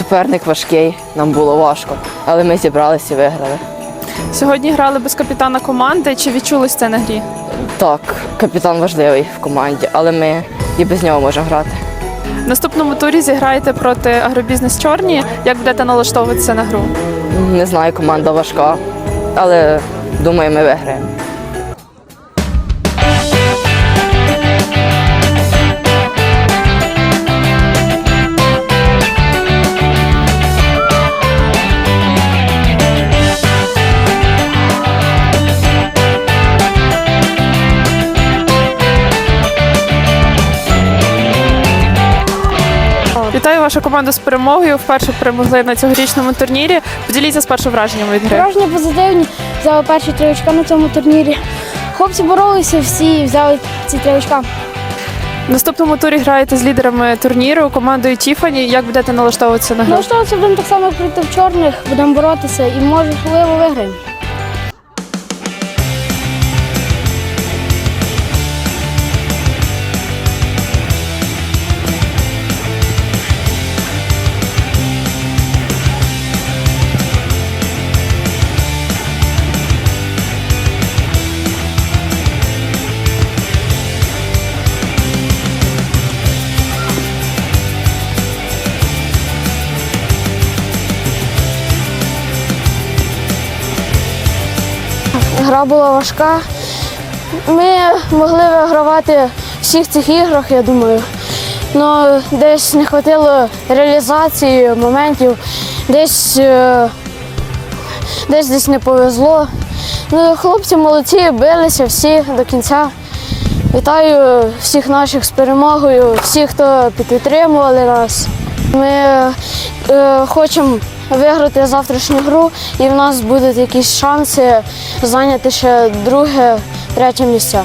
суперник важкий, нам було важко, але ми зібралися і виграли. Сьогодні грали без капітана команди. Чи відчулось це на грі? Так, капітан важливий в команді, але ми і без нього можемо грати. В наступному турі зіграєте проти агробізнес Чорні. Як будете налаштовуватися на гру? Не знаю, команда важка, але думаю, ми виграємо. Вітаю вашу команду з перемогою. Вперше перемогли на цьогорічному турнірі. Поділіться спершу враженнями від гри. Враження позитивні. Взяли перші три очка на цьому турнірі. Хлопці боролися всі і взяли ці три очка. В наступному турі граєте з лідерами турніру командою Тіфані. Як будете налаштовуватися на гру? Налаштовуватися будемо так само як проти чорних, будемо боротися і можливо виграємо. Гра була важка. Ми могли вигравати в всіх цих іграх, я думаю. Ну, десь не вистачило реалізації моментів, десь, е, десь десь не повезло. Ну, хлопці молодці, билися всі до кінця. Вітаю всіх наших з перемогою, всіх, хто підтримували нас. Ми е, хочемо виграти завтрашню гру, і в нас будуть якісь шанси зайняти ще друге, третє місця.